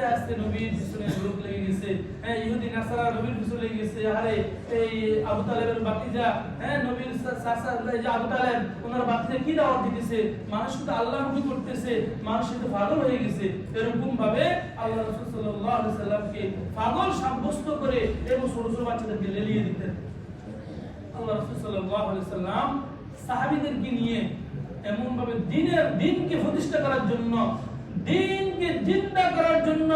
আস্তে আস্তে নবীর পিছনে লোক লেগে গেছে। হ্যাঁ ইহুদি, নাসারা নবীর পিছনে লেগে গেছে। আরে, এই আবু তালেবের বাতিজা হ্যাঁ নবীর এই যে আবু তালেব, ওনার বাতিজা কি দাওয়াত দিতেছে? মানুষ শুধু আল্লাহমুখী করতেছে, মানুষ শুধু পাগল হয়ে গেছে। এরকম ভাবে আল্লাহ রাসূল সাল্লাল্লাহু আলাইহি সাল্লামকে পাগল সাব্যস্ত করে এবং ছোট ছোট বাচ্চাদেরকে লেলিয়ে দিতেন। আল্লাহ রাসূল সাল্লাল্লাহু আলাইহি সাল্লাম সাহাবীদেরকে নিয়ে এমন ভাবে দিনের দিনকে প্রতিষ্ঠা করার জন্য দিনকে জিন্দা করার জন্য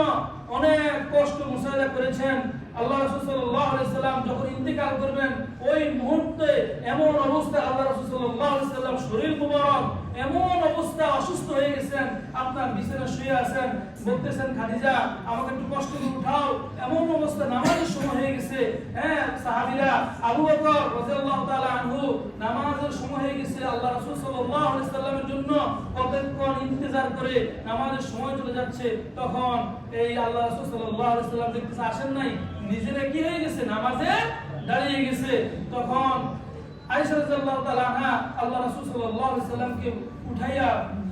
অনেক কষ্ট মুসাদা করেছেন। আল্লাহ রসুল সাল্লাহ আলাইহি সাল্লাম যখন ইন্তেকাল করবেন, ওই মুহূর্তে এমন অবস্থা আল্লাহ রাসূল সাল্লাল্লাহু আলাইহি সাল্লাম শরীর মুবারক এমন অবস্থা অসুস্থ হয়ে গেছেন বিছানায় শুয়ে আছেন বলতেছেন খাদিজা, আমাকে একটু কষ্ট করে উঠাও। এমন অবস্থা নামাজের সময় হয়ে গেছে। হ্যাঁ সাহাবীরা, আবু বকর রাদিয়াল্লাহু তাআলা আনহু, নামাজের সময় হয়ে গেছে। আল্লাহ রাসূল সাল্লাল্লাহু আলাইহি সাল্লামের জন্য কতক্ষণ ইন্তজার করে নামাজের সময় চলে যাচ্ছে, তখন এই আল্লাহ রাসূল সাল্লাল্লাহু আলাইহি সাল্লাম দেখতেছে, আসেন নাই। নিজেরা কি হয়ে গেছে, নামাজে দাঁড়িয়ে গেছে। তখন আয়েশা রাদিয়াল্লাহু তাআলা আনহা আল্লাহ রাসূল সাল্লাল্লাহু আলাইহি সাল্লামকে উঠাইয়া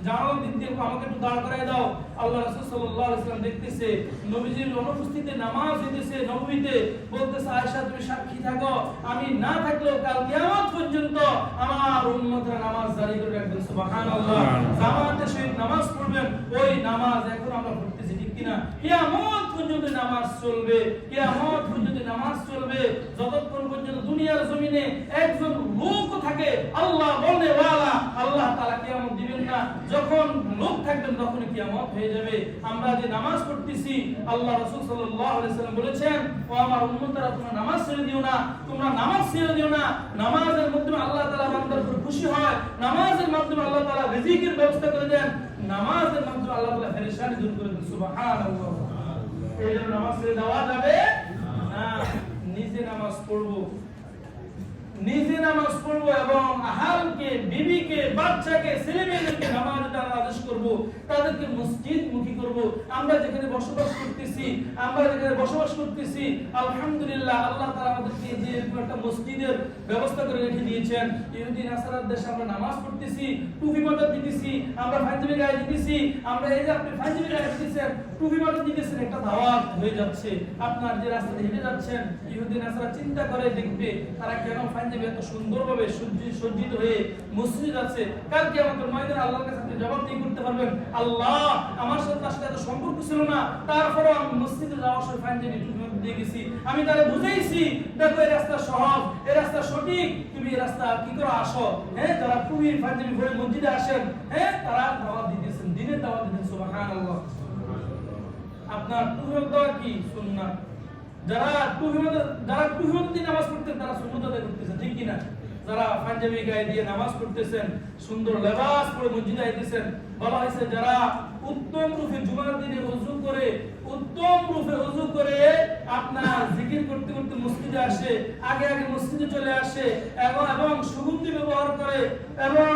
জানালা দিয়ে আমাকে একটু দাঁড় করায় দাও। আল্লাহ রাসূল সাল্লাল্লাহু আলাইহি সাল্লাম দেখতেছে নবীজির অনুপস্থিতিতে নামাজ হইতেছে নববীতে বলতেছে আয়েশা তুমি সাক্ষী থাকো। আমি না থাকলেও কাল কিয়ামত পর্যন্ত আমার উম্মতরা নামাজ জারি করে রাখবেন। সুবহানাল্লাহ। জামাতের সহিত নামাজ পড়বেন। ওই নামাজ এখন আমরা পড়তেছি ঠিক কিনা? কিয়ামত পর্যন্ত নামাজ চলবে, কিয়ামত পর্যন্ত নামাজ চলবে। যতক্ষণ পর্যন্ত দুনিয়ার জমিনে একজন লোক থাকে, আল্লাহ বলনে ওয়ালা, আল্লাহ তাআলা কিয়ামত দিবেন না। যখন লোক থাকবেন তখন কিয়ামত হয়ে যাবে। আমরা যে নামাজ পড়তেছি, আল্লাহ রাসূল সাল্লাল্লাহু সাল্লাম বলেছেন, ও আমার উম্মতরা, তোমরা নামাজ ছেড়ে দিও না, তোমরা নামাজ ছেড়ে দিও না। নামাজের মাধ্যমে আল্লাহ তাআলা বান্দার খুশি হয়, নামাজের মাধ্যমে আল্লাহ তাআলা রিজিকের ব্যবস্থা করে দেন। নামাজের মাধ্যমে আল্লাহ দূর করে এই জন্য নামাজ ছেড়ে দেওয়া যাবে না। নিজে নামাজ পড়ব। নিজে নামাজ পড়ব এবং আহালকে, বিবিকে, বাচ্চাকে ছেলে মেয়েদেরকে নামাজ দ্বারা আদেশ করব। তাদেরকে মসজিদ করব। আমরা যেখানে বসবাস করতেছি, আমরা যেখানে বসবাস করতেছি, আলহামদুলিল্লাহ আল্লাহ তাআলা আমাদেরকে যে একটা মসজিদের ব্যবস্থা করে রেখে দিয়েছেন। দেশে আমরা নামাজ পড়তেছি, টুপি দিতেছি আমরা পাঞ্জাবি গায়ে দিতেছি আমরা এই যে আপনি পাঞ্জাবি গায়ে দিতেছেন টুপি দিতেছেন একটা দাওয়াত হয়ে যাচ্ছে। আপনার যে রাস্তাতে হেঁটে যাচ্ছেন চিন্তা করে দেখবে, তারা কেন পাঞ্জাবি এত সুন্দরভাবে সজ্জি- সজ্জিত হয়ে মসজিদ আছে কালকে আমাদের ময়দানে আল্লাহর কাছে আপনি করতে পারবেন, আল্লাহ আমার সাথে তার সাথে সম্পর্ক ছিল না, তারপরেও আমি মসজিদে যাওয়ার সময় টুপি মাথা দিয়ে গেছি। আমি তারা বুঝাইছি, দেখো এই রাস্তা সহজ, এই রাস্তা সঠিক, তুমি এই রাস্তা কি করে আসো? হ্যাঁ যারা টুপি পাঞ্জাবি পরে মসজিদে আসেন হ্যাঁ তারা দাওয়াত দিতেছেন, দিনের দাওয়াত দিতেন সুবহানাল্লাহ। আপনার টুহিমত দেওয়া কি? সুন্নাত। যারা টুহিমত যারা টুহিমত দিয়ে নামাজ পড়তেন, তারা সুন্নত আদায় করতেছেন ঠিক কিনা? যারা পাঞ্জাবি গায়ে দিয়ে নামাজ পড়তেছেন, সুন্দর লেবাস পরে মসজিদে আইতেছেন, বলা হয়েছে যারা উত্তম রূপে জুমার দিনে অজু করে, উত্তম রূপে অজু করে আপনার জিকির করতে করতে মসজিদে আসে, আগে আগে মসজিদে চলে আসে, এবং এবং সুগন্ধি ব্যবহার করে, এবং